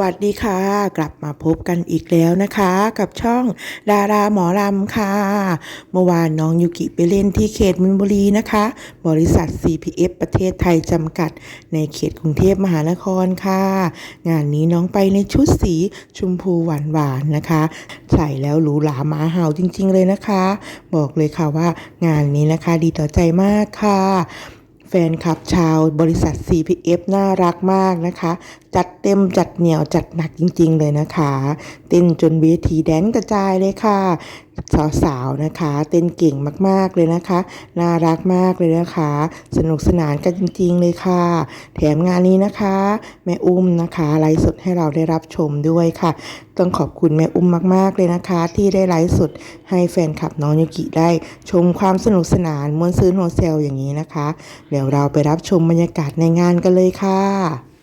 วัสดีค่ะ กลับมาพบกันอีกแล้วนะคะ กับช่องดาราหมอลำค่ะ เมื่อวานน้องยูกิไปเล่นที่เขตมินบุรีนะคะ บริษัท CPF ประเทศไทยจำกัด ในเขตกรุงเทพมหานครค่ะ งานนี้น้องไปในชุดสีชมพูหวานๆนะคะ ใส่แล้วหรูหรามาเห่าจริง ๆ เลยนะคะ บอกเลยค่ะว่างานนี้นะคะดีต่อใจมากค่ะแฟนคลับชาวบริษัท CPF น่ารักมากนะคะ จัดเต็มจัดเหนียวจัดหนักจริง ๆ เลยนะคะเต้นจนเวทีแดนกระจายเลยค่ะ สาวๆนะคะ เต้นเก่งมากๆเลยนะคะน่ารักมากเลยนะคะ สนุกสนานกันจริง ๆ เลยค่ะ แถมงานนี้นะคะ แม่อุ้มนะคะไลฟ์สดให้เราได้รับชมด้วยค่ะ ต้องขอบคุณแม่อุ้มมาก ๆเลยนะคะ ที่ได้ไลฟ์สดให้แฟนคลับน้องยูกิได้ชมความสนุกสนานมวนซื้อโฮเซลอย่างนี้นะคะ เดี๋ยวเราไปรับชมบรรยากาศในงานกันเลยค่ะ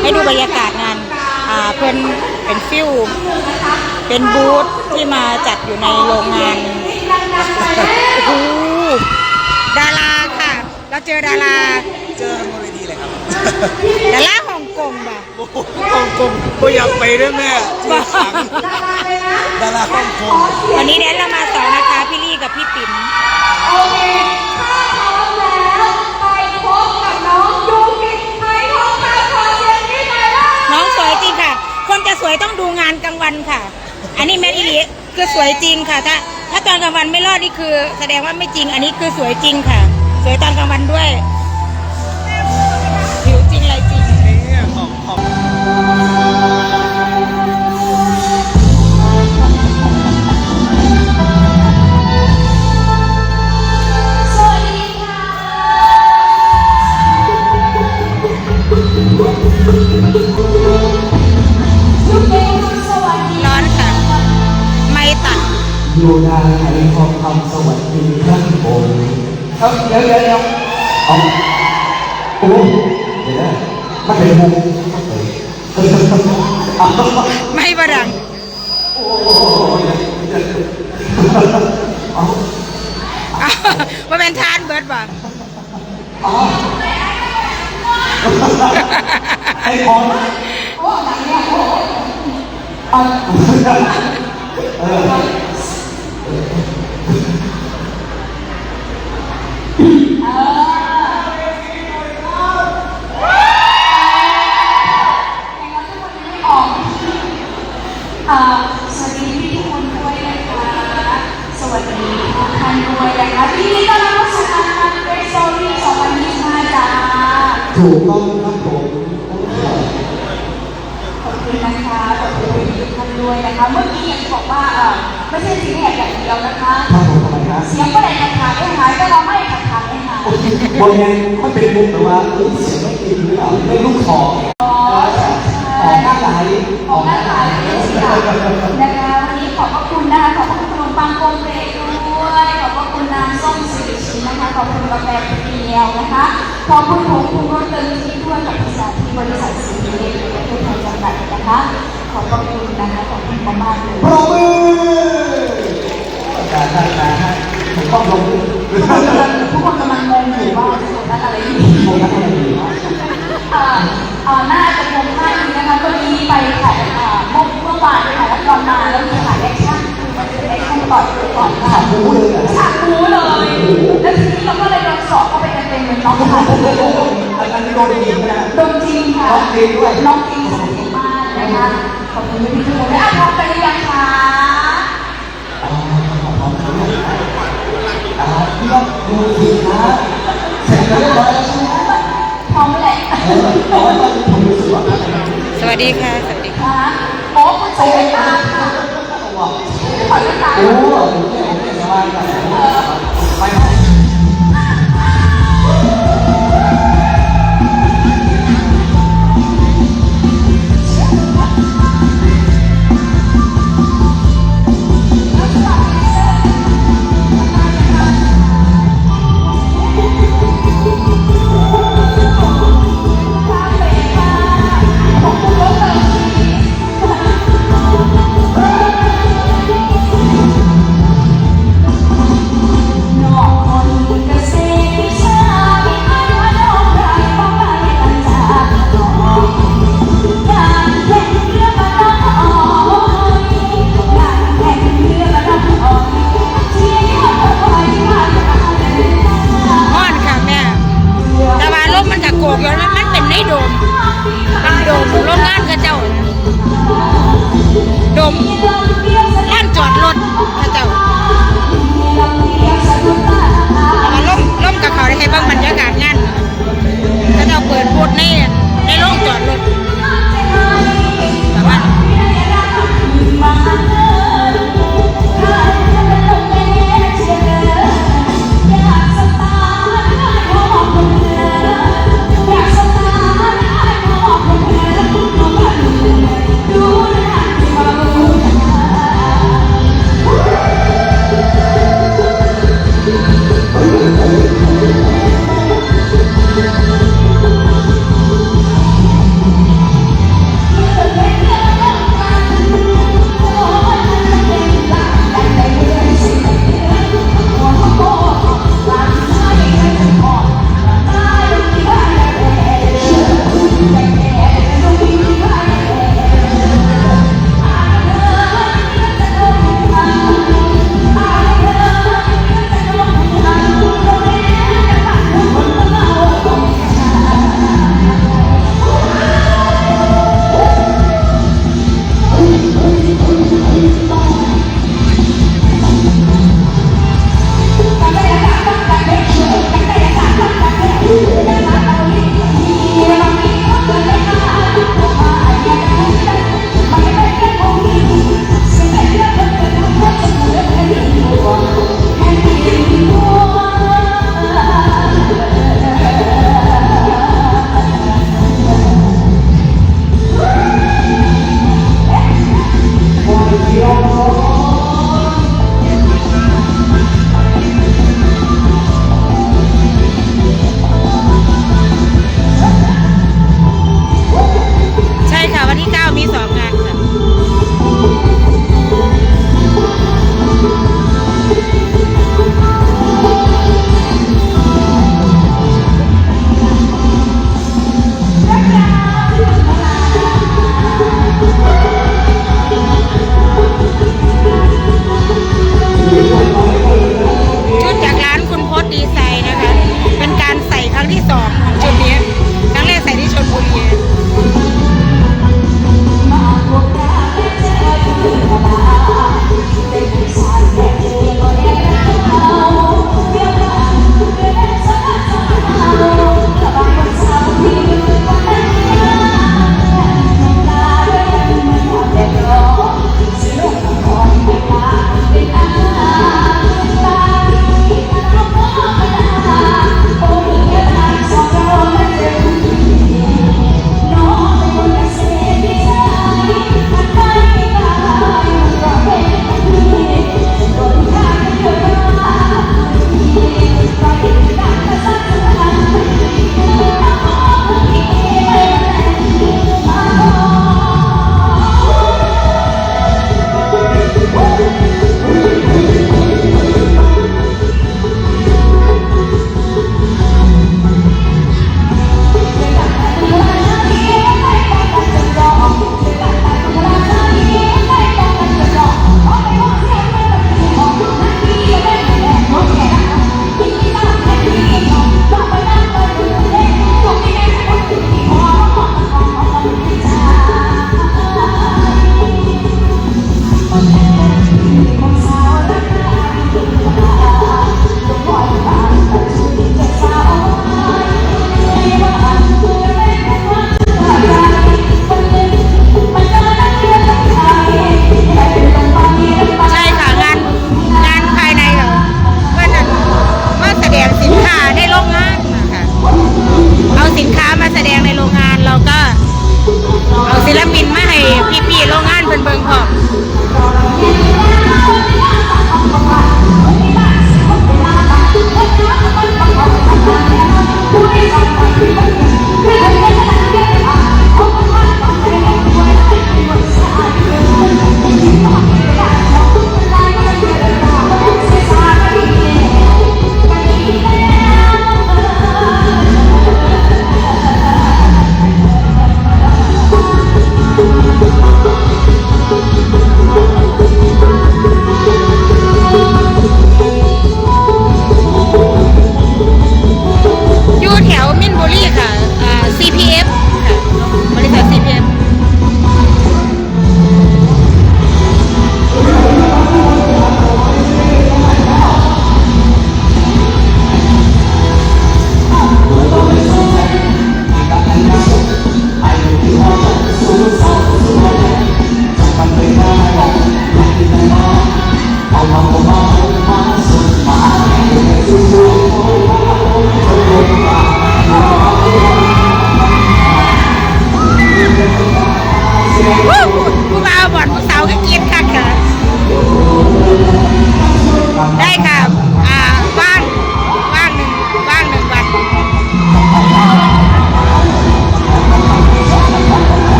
ให้ดูบรรยากาศงานอ่าเพื่อนเป็นฟิวเป็นบูธที่มาจัดอยู่ในโรงงานโอ้โหดาราค่ะ เราเจอดารา เจอกันบนเวทีเลยครับ ดาราฮ่องกงป่ะโอ้โหฮ่องกงก็อยากไปด้วยแม่จริงจังดาราฮ่องกงวันนี้แดนเรามาสองนะคะ พี่ลี่กับพี่ปิ๋มโอเค คนจะสวยต้องดูงานกลางวันค่ะ อันนี้แมทอีลีคือสวยจริงค่ะ ถ้าถ้าตอนกลางวันไม่รอดนี่คือ แสดงว่าไม่จริง อันนี้คือสวยจริงค่ะ สวยตอนกลางวันด้วย ผิวจริงอะไรจริง นี่ของของ อยู่นานไหนทองคำสวัสดีท่านผมเอาเดี๋ยวเดี๋ยวเดี๋ยวเอาโอ้เดี๋ยวนะมันเป็นมุมเฮ้ยเอาไม่บดังอ้าวว่าเป็นทานเบิร์ดป่ะให้พรออกอ่าสวัสดีพี่ทุกคนด้วยนะคะสวัสดีทุกท่านด้วยนะคะที่นี่ต้อ ถูกต้องครับผมขอบคุณนะคะขอบคุณทุกท่านด้วยนะคะ เมื่อกี้อยากจะบอกว่าเออไม่ใช่สีแหกอย่างเดียวนะคะถ้าผมทำไมครับเสียงก็ได้ขัดขาได้หายก็เราไม่ขัดขาได้หายบนไงมันเป็นมุมแต่ว่าเอ้ยเสียงไม่ดีหรือเปล่าไม่ลูกคออ๋อออกหน้าไหลออกหน้าขายเป็นสีขาวนะคะวันนี้ขอบพระคุณนะคะขอบพระคุณขนมปังโกงเบรกด้วยขอบพระคุณน้ำส้มสีชิ้นนะคะขอบคุณกาแฟเปียวนะคะขอบคุณผงปรุงรสเติมที่ด้วยกับบริษัทที่บริษัทสีเอประเทศไทยจำกัดนะคะขอบพระคุณนะคะขอบคุณมากๆเลย ปรบมือกาทำงานให้ผมต้องลงทุกคนกำลังทุกคนกำลังงงอยู่ว่าจะโฟกัสอะไรอยู่ผมทำอะไรดีเอ่อเอ่อน่าจะงงมากนะคะวันนี้ไปถ่ายเอ่อเมื่อเมื่อวานไปถ่ายละครมาแล้วมีถ่ายแอคชั่นคือมันจะเป็นแอคชั่นต่อยก่อนค่ะขาดหูเลยฉากรู้เลย แล้วทีนี้เราก็เลยโดนสอบเข้าไปเต็มๆเหมือนน้องค่ะอันนี้โดนดีนะโดนจริงค่ะน้องจริงด้วยน้องจริงสนิทมากนะคะขอบคุณพี่ทุกคนและอะพร้อมกันหรือยังคะ พี่ก็ดูดีนะเสร็จแล้วเรียบร้อยแล้วใช่ไหมพร้อมแหละอ๋อผมรู้สึกว่าสวัสดีค่ะ สวัสดีค่ะคะโอ้คุณใส่แว่นตาค่ะถอดแว่นตาโอ้โหผมเนี่ยผมเนี่ยสบายแบบไป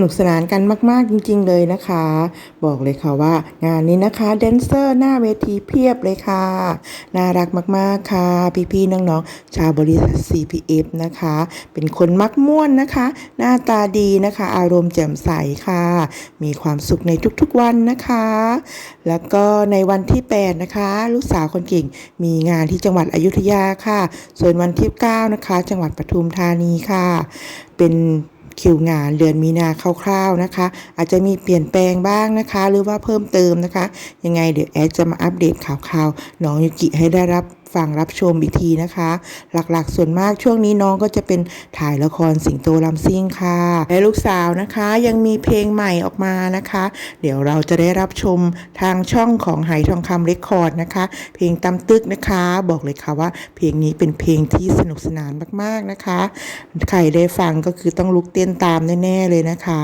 นุกสนานกันมาก ๆ จริง ๆ เลยนะคะ บอกเลยค่ะว่างานนี้นะคะแดนเซอร์หน้าเวทีเพียบเลยค่ะ น่ารักมาก ๆ ค่ะ พี่ๆน้องๆชาวบริษัท CPF นะคะ เป็นคนมักม่วนนะคะ หน้าตาดีนะคะ อารมณ์แจ่มใสค่ะ มีความสุขในทุกๆวันนะคะ แล้วก็ในวันที่ 8 นะคะ ลูกสาวคนเก่งมีงานที่จังหวัดอยุธยาค่ะ ส่วนวันที่ 9 นะคะ จังหวัดปทุมธานีค่ะ เป็น คิวงานเดือนมีนาคร่าวๆนะคะ อาจจะมีเปลี่ยนแปลงบ้างนะคะ หรือว่าเพิ่มเติมนะคะ ยังไงเดี๋ยวแอดจะมาอัปเดตข่าวๆน้องยุกิให้ได้รับ ฟังรับชมอีกทีนะคะ หลักๆ ส่วนมากช่วงนี้น้องก็จะเป็นถ่ายละครสิงโตลำซิ่งค่ะ และลูกสาวนะคะยังมีเพลงใหม่ออกมานะคะ เดี๋ยวเราจะได้รับชมทางช่องของไหทองคำเรคคอร์ดนะคะ เพลงตำตึกนะคะ บอกเลยค่ะว่า เพลงนี้เป็นเพลงที่สนุกสนานมากๆนะคะ ใครได้ฟังก็คือต้องลุกเต้นตามแน่ๆเลยนะคะ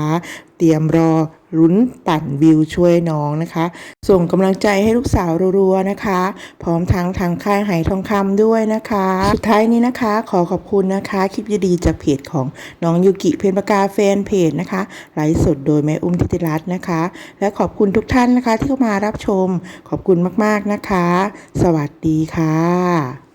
เตรียมรอ ลุ้นปั่นวิวช่วยน้องนะคะ ส่งกำลังใจให้ลูกสาวรัวๆนะคะ พร้อมทั้งทางค่ายไหทองคำด้วยนะคะ สุดท้ายนี้นะคะ ขอขอบคุณนะคะ คลิปดีๆจากเพจของน้องยูกิเพนปากาแฟนเพจนะคะไลฟ์สดโดยแม่อุ้มทิติรัตน์นะคะ และขอบคุณทุกท่านนะคะที่เข้ามารับชม ขอบคุณมากๆนะคะ สวัสดีค่ะ